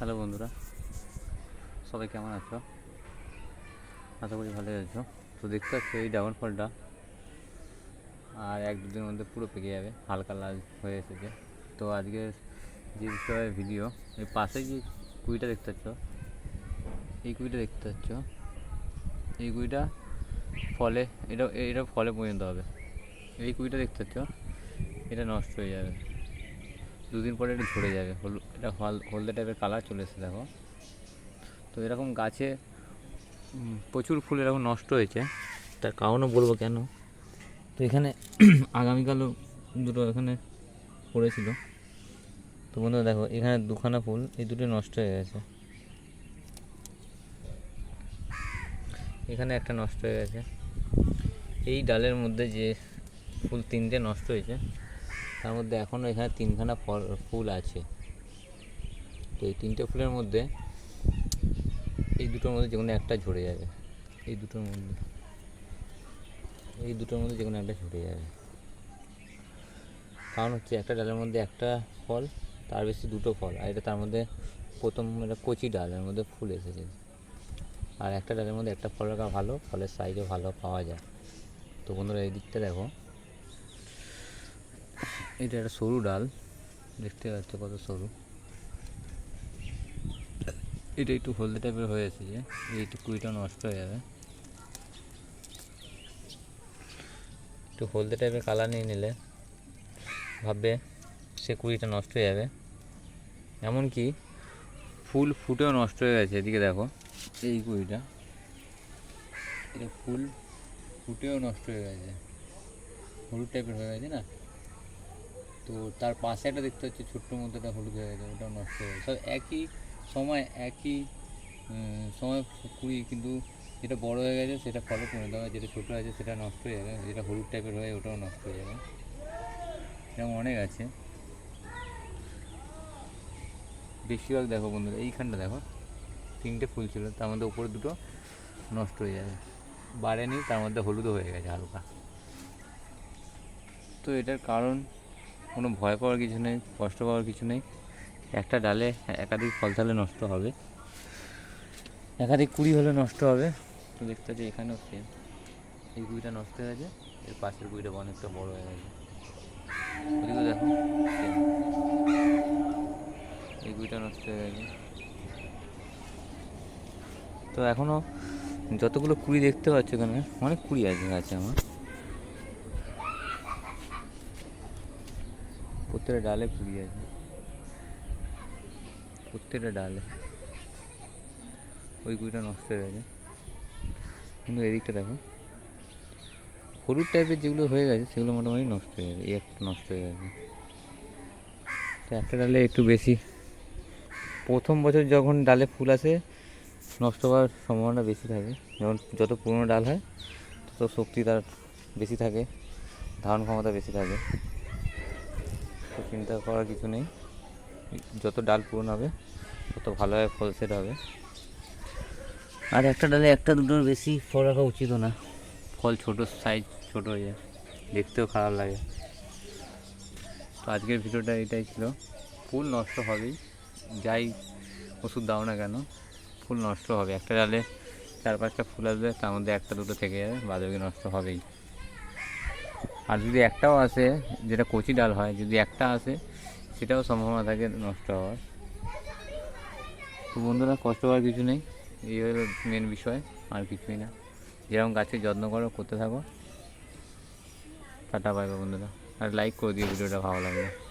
Hello বন্ধুরা, সবাই কেমন আছো? আশা করি ভালো আছো। তো দেখতে পাচ্ছ এই ড্রাগন ফলটা আর এক দুদিনের মধ্যে পুরো পেকে যাবে, হালকা লাল হয়ে এসেছে। তো আজকে যে বিষয়ে ভিডিও এই পাশে যে কুইটা দেখতে পাচ্ছ, এই কুইটা দেখতে পাচ্ছ, এই কুইটা ফলে, এটা এটা ফলে পর্যন্ত হবে। এই কুইটা দেখতে পাচ্ছ, এটা নষ্ট হয়ে যাবে। দুদিন পরে এটা ঝরে যাবে। হলু, এটা হল, হলদে টাইপের কালার চলে এসেছে, দেখো। তো এরকম গাছে প্রচুর ফুল এরকম নষ্ট হয়েছে। তার কারণও বলব কেন? তো এখানে আগামীকালও দুটো এখানে পড়েছিল। তো বন্ধুরা দেখো, এখানে দুখানা ফুল, এই দুটো নষ্ট হয়ে গেছে। এখানে একটা নষ্ট হয়ে গেছে। এই ডালের মধ্যে যে ফুল তিনটে নষ্ট হয়েছে তার মধ্যে এখনও এখানে তিনখানা ফল, ফুল আছে। তো এই তিনটে ফুলের মধ্যে এই দুটোর মধ্যে যে কোনো একটা ঝরে যাবে। এই দুটোর মধ্যে, এই দুটোর মধ্যে যে কোনো একটা ঝরে যাবে। কারণ হচ্ছে একটা ডালের মধ্যে একটা ফল, তার বেশি দুটো ফল, আর এটা তার মধ্যে প্রথম এটা কচি ডাল, এর মধ্যে ফুল এসেছে। আর একটা ডালের মধ্যে একটা ফল রাখা ভালো, ফলের সাইজও ভালো পাওয়া যায়। তো বন্ধুরা, এই দিকটা দেখো। এটা একটা সরু ডাল। দেখতে পাচ্ছ কত সরু। এটা একটু হলদে টাইপের হয়ে এসেছে এইটু কুড়িটা নষ্ট হয়ে যাবে। একটু হলদে টাইপের কালার নিয়ে নিলে ভাববে সে কুড়িটা নষ্ট হয়ে যাবে। এমনকি ফুল ফুটেও নষ্ট হয়ে গেছে, এদিকে দেখো। এই কুড়িটা। এটা ফুল ফুটেও নষ্ট হয়ে গেছে। হলুদ টাইপের হয়ে গেছে না? তো তার পাশে একটা দেখতে হচ্ছে ছোট্ট মধ্যে একটা হলুদ হয়ে গেছে, ওটাও নষ্ট হয়ে গেছে। সব একই সময় একই সময় কুড়ি, কিন্তু যেটা বড় হয়ে গেছে সেটা ফলে পরিণত হবে যেটা ছোটো আছে সেটা নষ্ট হয়ে যাবে, যেটা হলুদ টাইপের হয়ে ওটাও নষ্ট হয়ে যাবে। এরকম অনেক আছে। বেশিরভাগ দেখো বন্ধুরা, এইখানটা দেখো, তিনটে ফুল ছিল, তার মধ্যে উপরে দুটো নষ্ট হয়ে যাবে। বাড়েনি, তার মধ্যে হলুদও হয়ে গেছে হালকা। তো এটার কারণ কোনো ভয় পাওয়ার কিছু নেই, কষ্ট পাওয়ার কিছু নেই। একটা ডালে একাধিক ফল তাহলে নষ্ট হবে। একাধিক কুড়ি হলে নষ্ট হবে। তো দেখতে পাচ্ছি এখানেও সেম এই কুড়িটা নষ্ট হয়ে গেছে, এর পাশের কুড়িটা অনেকটা বড় হয়ে গেছে। দেখো এই কুড়িটা নষ্ট হয়ে গেছে। তো এখনও যতগুলো কুড়ি দেখতে পাচ্ছ এখানে, অনেক কুড়ি আছে গাছে আমার। প্রত্যেকটা ডালে কুড়ি আছে প্রত্যেকটা ডালে ওই কুড়িটা নষ্ট হয়ে গেছে কিন্তু এদিকটা দেখো হলুদ টাইপের যেগুলো হয়ে গেছে সেগুলো মোটামুটি নষ্ট হয়ে গেছে একটা নষ্ট হয়ে গেছে তো একটা ডালে একটু বেশি প্রথম বছর যখন ডালে ফুল আসে নষ্ট হওয়ার সম্ভাবনা বেশি থাকে যেমন যত পুরনো ডাল হয় তত শক্তি তার বেশি থাকে ধারণ ক্ষমতা বেশি থাকে তো চিন্তা করার কিছু নেই। যত ডাল পূরণ হবে তত ভালোভাবে ফল সেট হবে। আর একটা ডালে একটা দুটোর বেশি ফল রাখা উচিতও না। ফল ছোট সাইজ ছোট হয়ে যায়। দেখতেও খারাপ লাগে। তো আজকের ভিডিওটা এটাই ছিল। ফুল নষ্ট হবেই। যাই ওষুধ দাও না কেন ফুল নষ্ট হবে। একটা ডালে চার পাঁচটা ফুল আসবে তার মধ্যে একটা দুটো থেকে যাবে বাদবাকি নষ্ট হবেই। আর যদি একটাও আসে, যেটা কচি ডাল হয়, যদি একটা আসে, সেটাও সম্ভাবনা থাকে নষ্ট হওয়ার। তো বন্ধুরা, কষ্ট হওয়ার কিছু নেই। এই হলো মেন বিষয়, আর কিছুই না। যেরকম গাছের যত্ন করো, করতে থাকো। টাটা পাইবে বন্ধুরা। আর লাইক করে দিও ভিডিওটা, ভালো লাগলে।